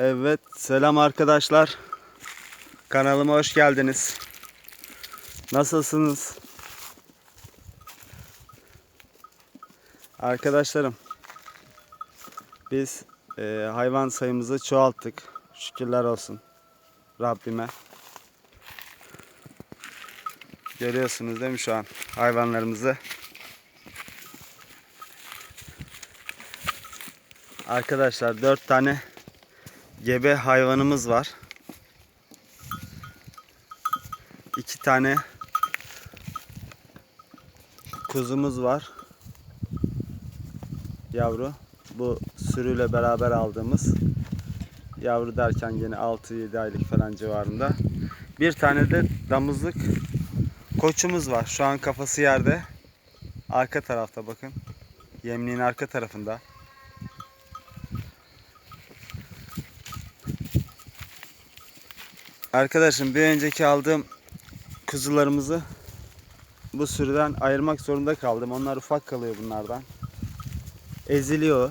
Evet, selam arkadaşlar. Kanalıma hoş geldiniz. Nasılsınız? Arkadaşlarım, biz e, hayvan sayımızı çoğalttık. Şükürler olsun Rabbime. Görüyorsunuz değil mi şu an hayvanlarımızı? Arkadaşlar dört tane gebe hayvanımız var. İki tane kuzumuz var. Yavru. Bu sürüyle beraber aldığımız. Yavru derken yine 6-7 aylık falan civarında. Bir tane de damızlık koçumuz var. Şu an kafası yerde. Arka tarafta bakın. Yemliğin arka tarafında. Arkadaşım bir önceki aldığım kuzularımızı bu sürüden ayırmak zorunda kaldım. Onlar ufak kalıyor bunlardan. Eziliyor,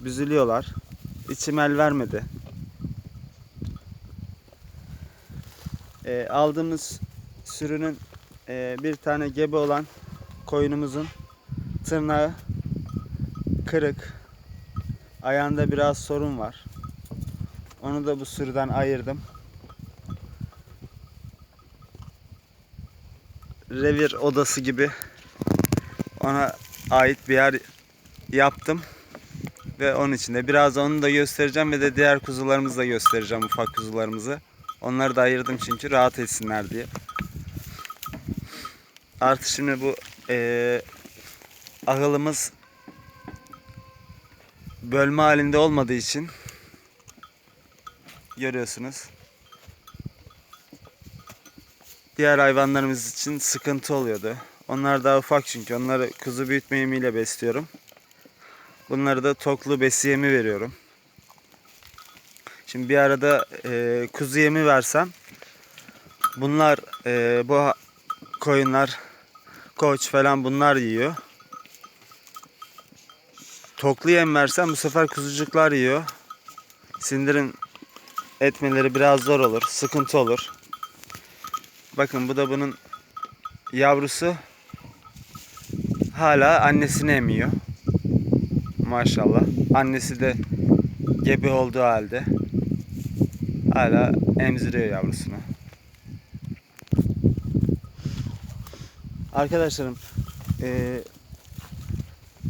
büzülüyorlar. İçim el vermedi. Ee, aldığımız sürünün e, bir tane gebe olan koyunumuzun tırnağı kırık. Ayağında biraz sorun var. Onu da bu sürüden ayırdım. Revir odası gibi ona ait bir yer yaptım. Ve onun içinde biraz onu da göstereceğim ve de diğer kuzularımızı da göstereceğim ufak kuzularımızı. Onları da ayırdım çünkü rahat etsinler diye. Artı şimdi bu eee ahılımız bölme halinde olmadığı için görüyorsunuz diğer hayvanlarımız için sıkıntı oluyordu. Onlar daha ufak çünkü. Onları kuzu büyütme yemiyle besliyorum. Bunları da toklu besi yemi veriyorum. Şimdi bir arada e, kuzu yemi versem bunlar e, bu koyunlar koç falan bunlar yiyor. Toklu yem versem bu sefer kuzucuklar yiyor. Sindirim etmeleri biraz zor olur. Sıkıntı olur. Bakın bu da bunun yavrusu. Hala annesini emiyor. Maşallah. Annesi de gebe olduğu halde hala emziriyor yavrusunu. Arkadaşlarım eee,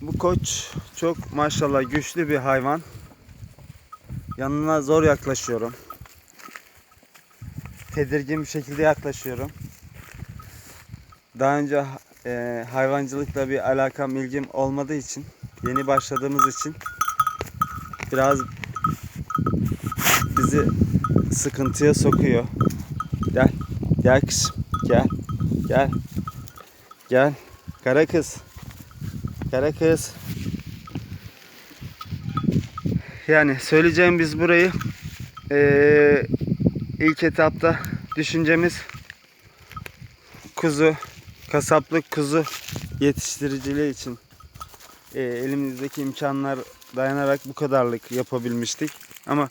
bu koç çok maşallah güçlü bir hayvan. Yanına zor yaklaşıyorum tedirgin bir şekilde yaklaşıyorum. Daha önce e, hayvancılıkla bir alakam, ilgim olmadığı için, yeni başladığımız için biraz bizi sıkıntıya sokuyor. Gel, gel kızım, gel, gel, gel. Kara kız, kara kız. Yani söyleyeceğim biz burayı eee ilk etapta düşüncemiz kuzu, kasaplık kuzu yetiştiriciliği için e, elimizdeki imkanlar dayanarak bu kadarlık yapabilmiştik. Ama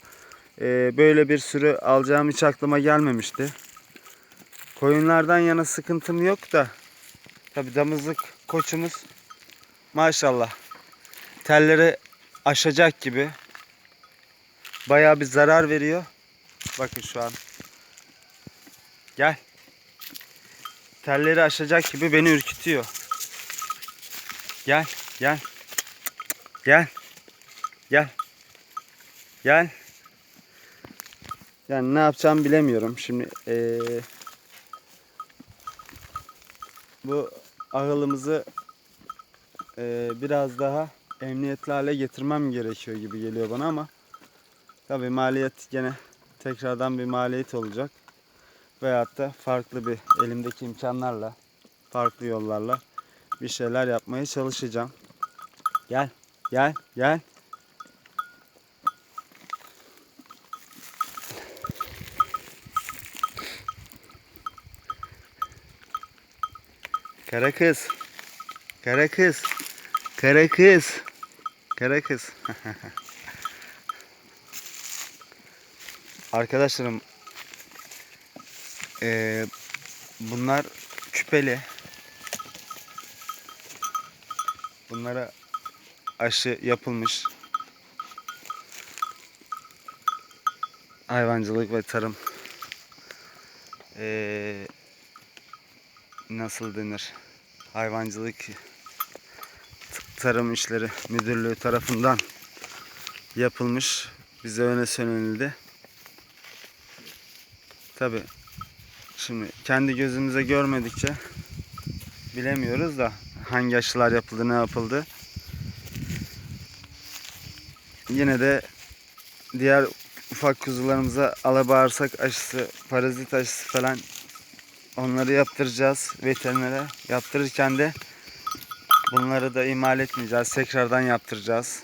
e, böyle bir sürü alacağım hiç aklıma gelmemişti. Koyunlardan yana sıkıntım yok da tabi damızlık koçumuz maşallah telleri aşacak gibi bayağı bir zarar veriyor. Bakın şu an. Gel. Telleri aşacak gibi beni ürkütüyor. Gel, gel. Gel. Gel. Gel. Yani ne yapacağımı bilemiyorum. Şimdi eee, bu ahılımızı eee, biraz daha emniyetli hale getirmem gerekiyor gibi geliyor bana ama tabii maliyet gene tekrardan bir maliyet olacak. Veyahut da farklı bir elimdeki imkanlarla, farklı yollarla bir şeyler yapmaya çalışacağım. Gel, gel, gel. Kara kız. Kara kız. Kara kız. Kara kız. Arkadaşlarım eee, bunlar küpeli. Bunlara aşı yapılmış. Hayvancılık ve tarım eee, nasıl denir? Hayvancılık tarım işleri müdürlüğü tarafından yapılmış. Bize öne söylenildi. Tabi şimdi kendi gözümüze görmedikçe bilemiyoruz da hangi aşılar yapıldı ne yapıldı. Yine de diğer ufak kuzularımıza alabağırsak aşısı, parazit aşısı falan onları yaptıracağız veterinere. Yaptırırken de bunları da ihmal etmeyeceğiz. Tekrardan yaptıracağız.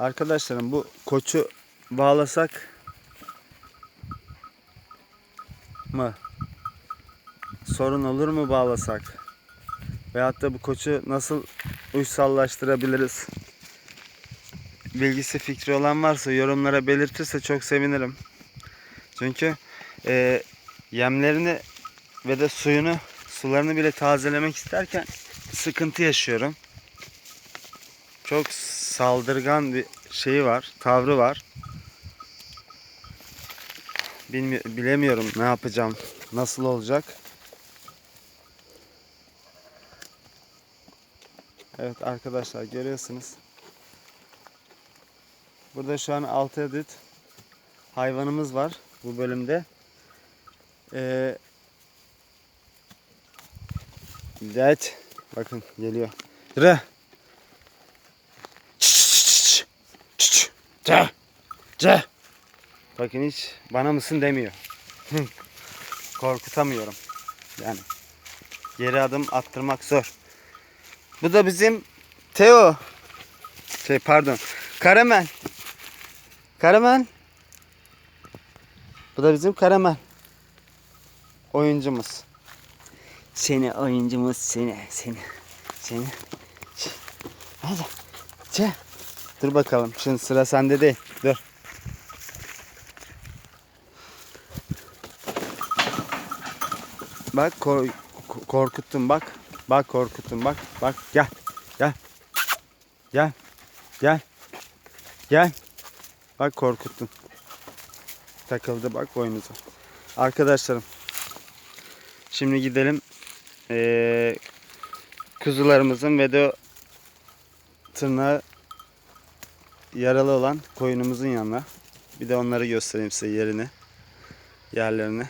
Arkadaşlarım bu koçu bağlasak mı? Sorun olur mu bağlasak? Veyahut da bu koçu nasıl uysallaştırabiliriz? Bilgisi fikri olan varsa yorumlara belirtirse çok sevinirim. Çünkü e, yemlerini ve de suyunu, sularını bile tazelemek isterken sıkıntı yaşıyorum. Çok saldırgan bir şeyi var, tavrı var. Bilmi- bilemiyorum ne yapacağım, nasıl olacak. Evet arkadaşlar görüyorsunuz. Burada şu an 6 adet hayvanımız var bu bölümde. Ee, evet. Bakın geliyor. Yürü. Ce. Ce. Bakın hiç bana mısın demiyor. Korkutamıyorum. Yani geri adım attırmak zor. Bu da bizim Teo. Şey pardon. Karamel. Karamel. Bu da bizim Karamel. Oyuncumuz. Seni oyuncumuz seni seni seni. Hadi. Ce. Dur bakalım. Şimdi sıra sende değil. Dur. Bak kor ko- korkuttun bak. Bak korkuttun bak. Bak gel. Gel. Gel. Gel. Gel. Bak korkuttun. Takıldı bak boynuza. Arkadaşlarım. Şimdi gidelim. Ee, kuzularımızın ve de tırnağı yaralı olan koyunumuzun yanına. Bir de onları göstereyim size yerini. Yerlerini.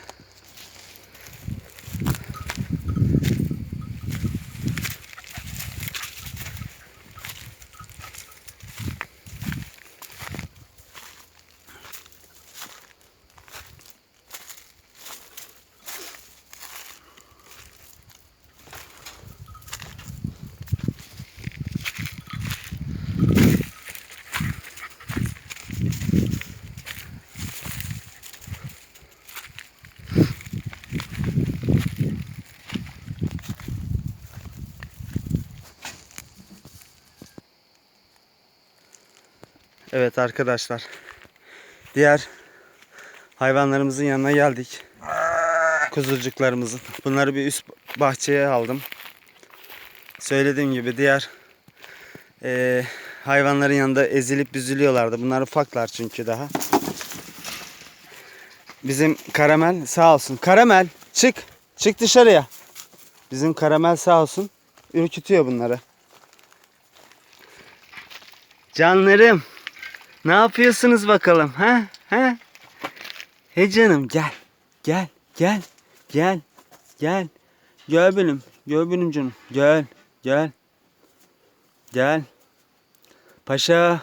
Evet arkadaşlar. Diğer hayvanlarımızın yanına geldik. Kuzucuklarımızın. Bunları bir üst bahçeye aldım. Söylediğim gibi diğer eee, hayvanların yanında ezilip büzülüyorlardı. Bunlar ufaklar çünkü daha. Bizim karamel sağ olsun. Karamel çık. Çık dışarıya. Bizim karamel sağ olsun. Ürkütüyor bunları. Canlarım. Ne yapıyorsunuz bakalım ha? Ha? He canım gel. Gel. Gel. Gel. Gel. Gel benim. Gel benim canım. Gel. Gel. Gel. Paşa.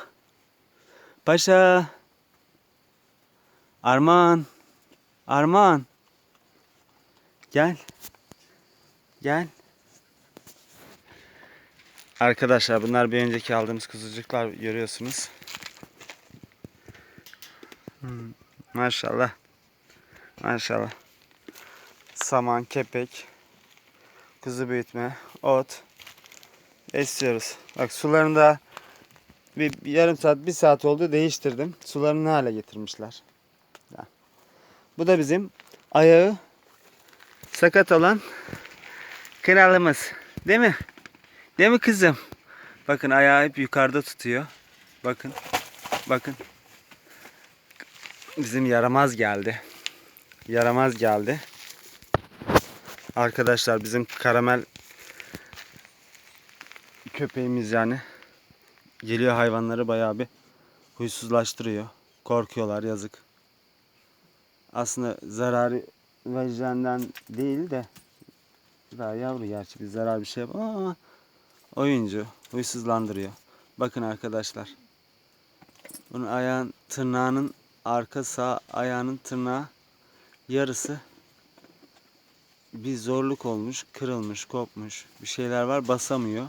Paşa. Arman. Arman. Gel. Gel. Arkadaşlar bunlar bir önceki aldığımız kuzucuklar görüyorsunuz. Maşallah. Maşallah. Saman, kepek, kuzu büyütme, ot. besliyoruz. Bak sularını da bir, bir yarım saat, bir saat oldu değiştirdim. Sularını ne hale getirmişler. Ya. Bu da bizim ayağı sakat olan kralımız. Değil mi? Değil mi kızım? Bakın ayağı hep yukarıda tutuyor. Bakın. Bakın. Bizim yaramaz geldi. Yaramaz geldi. Arkadaşlar bizim karamel köpeğimiz yani geliyor hayvanları bayağı bir huysuzlaştırıyor. Korkuyorlar yazık. Aslında zararı vereceğinden değil de daha yavru gerçi bir zarar bir şey yapamam ama oyuncu huysuzlandırıyor. Bakın arkadaşlar. Bunun ayağın tırnağının arka sağ ayağının tırnağı yarısı bir zorluk olmuş, kırılmış, kopmuş. Bir şeyler var, basamıyor.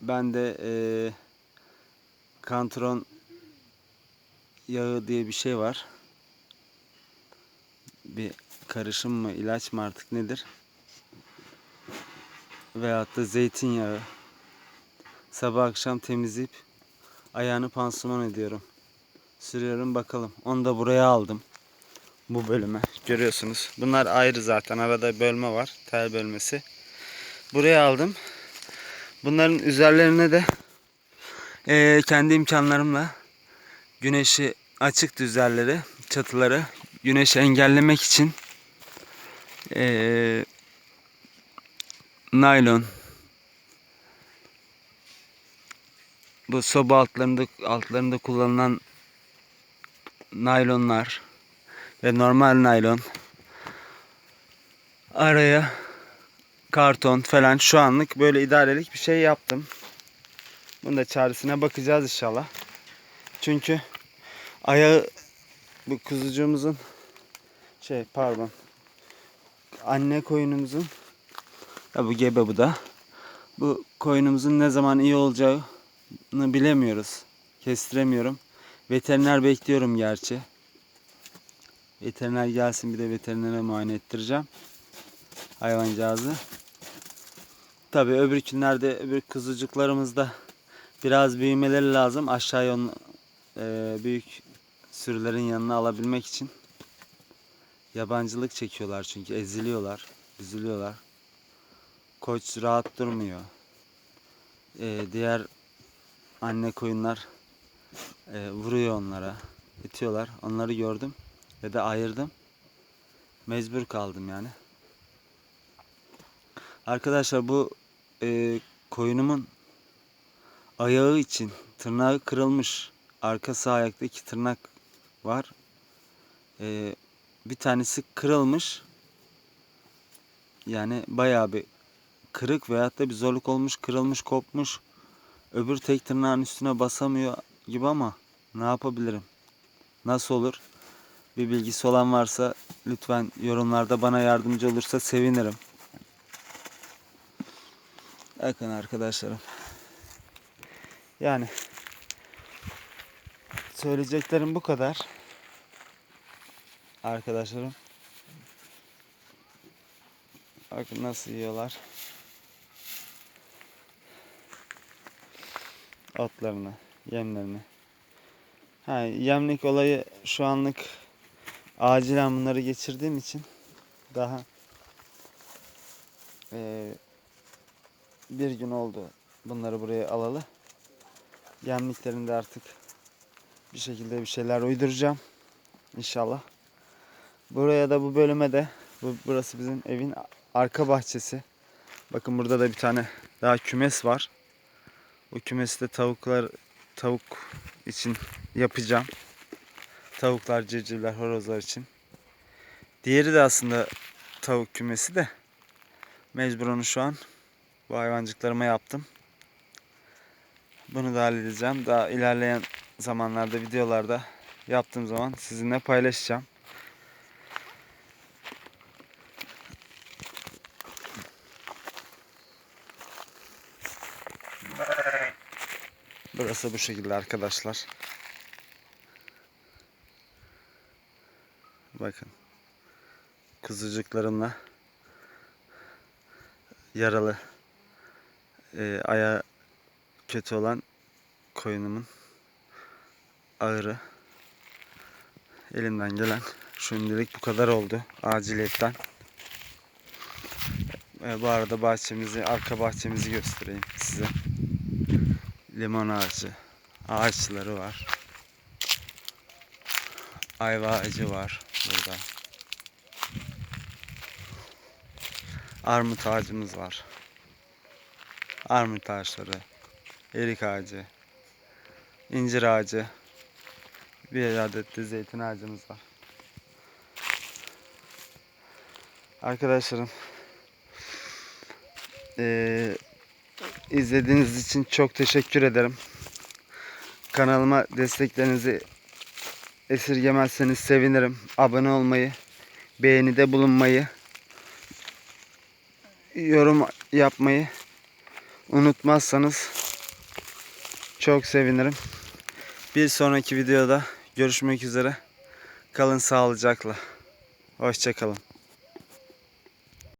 Ben de eee kantron yağı diye bir şey var. Bir karışım mı, ilaç mı artık nedir? Veyahut da zeytinyağı. Sabah akşam temizleyip ayağını pansuman ediyorum. Sürüyorum bakalım. Onu da buraya aldım. Bu bölüme. Görüyorsunuz. Bunlar ayrı zaten. Arada bölme var. Tel bölmesi. Buraya aldım. Bunların üzerlerine de eee, kendi imkanlarımla güneşi açık üzerleri, çatıları güneşi engellemek için eee, naylon bu soba altlarında altlarında kullanılan naylonlar ve normal naylon araya karton falan şu anlık böyle idarelik bir şey yaptım. Bunun da çaresine bakacağız inşallah. Çünkü ayağı bu kuzucuğumuzun şey pardon anne koyunumuzun ya bu gebe bu da bu koyunumuzun ne zaman iyi olacağını bilemiyoruz. Kestiremiyorum. Veteriner bekliyorum gerçi. Veteriner gelsin bir de veterinere muayene ettireceğim. Hayvancağızı. Tabii öbür günlerde öbür kuzucuklarımızda biraz büyümeleri lazım. Aşağıya onu, e, büyük sürülerin yanına alabilmek için. Yabancılık çekiyorlar çünkü eziliyorlar, üzülüyorlar. Koç rahat durmuyor. E, diğer anne koyunlar e, vuruyor onlara, itiyorlar. Onları gördüm ve de ayırdım. Mecbur kaldım yani. Arkadaşlar bu e, koyunumun ayağı için tırnağı kırılmış. Arka sağ ayakta iki tırnak var. E, bir tanesi kırılmış. Yani bayağı bir kırık veyahut da bir zorluk olmuş, kırılmış, kopmuş. Öbür tek tırnağın üstüne basamıyor gibi ama ne yapabilirim? Nasıl olur? Bir bilgisi olan varsa lütfen yorumlarda bana yardımcı olursa sevinirim. Bakın arkadaşlarım. Yani söyleyeceklerim bu kadar. Arkadaşlarım. Bakın nasıl yiyorlar. Otlarını, yemlerini. Ha, yemlik olayı şu anlık acilen bunları geçirdiğim için daha eee bir gün oldu bunları buraya alalı. Yemliklerinde artık bir şekilde bir şeyler uyduracağım. İnşallah. Buraya da bu bölüme de bu, burası bizim evin arka bahçesi. Bakın burada da bir tane daha kümes var. Bu kümesi de tavuklar tavuk için yapacağım. Tavuklar, civcivler, horozlar için. Diğeri de aslında tavuk kümesi de mecbur onu şu an bu hayvancıklarıma yaptım. Bunu da halledeceğim. Daha ilerleyen zamanlarda videolarda yaptığım zaman sizinle paylaşacağım. Burası bu şekilde arkadaşlar. Bakın. Kuzucuklarımla yaralı e, ayağı kötü olan koyunumun ağrı. Elimden gelen şimdilik bu kadar oldu aciliyetten. E, bu arada bahçemizi, arka bahçemizi göstereyim size. Limon ağacı, ağaçları var. Ayva ağacı var burada. Armut ağacımız var. Armut ağaçları, erik ağacı, incir ağacı, bir adet de zeytin ağacımız var. Arkadaşlarım, eee, izlediğiniz için çok teşekkür ederim. Kanalıma desteklerinizi esirgemezseniz sevinirim. Abone olmayı, beğenide bulunmayı, yorum yapmayı unutmazsanız çok sevinirim. Bir sonraki videoda görüşmek üzere. Kalın sağlıcakla. Hoşçakalın.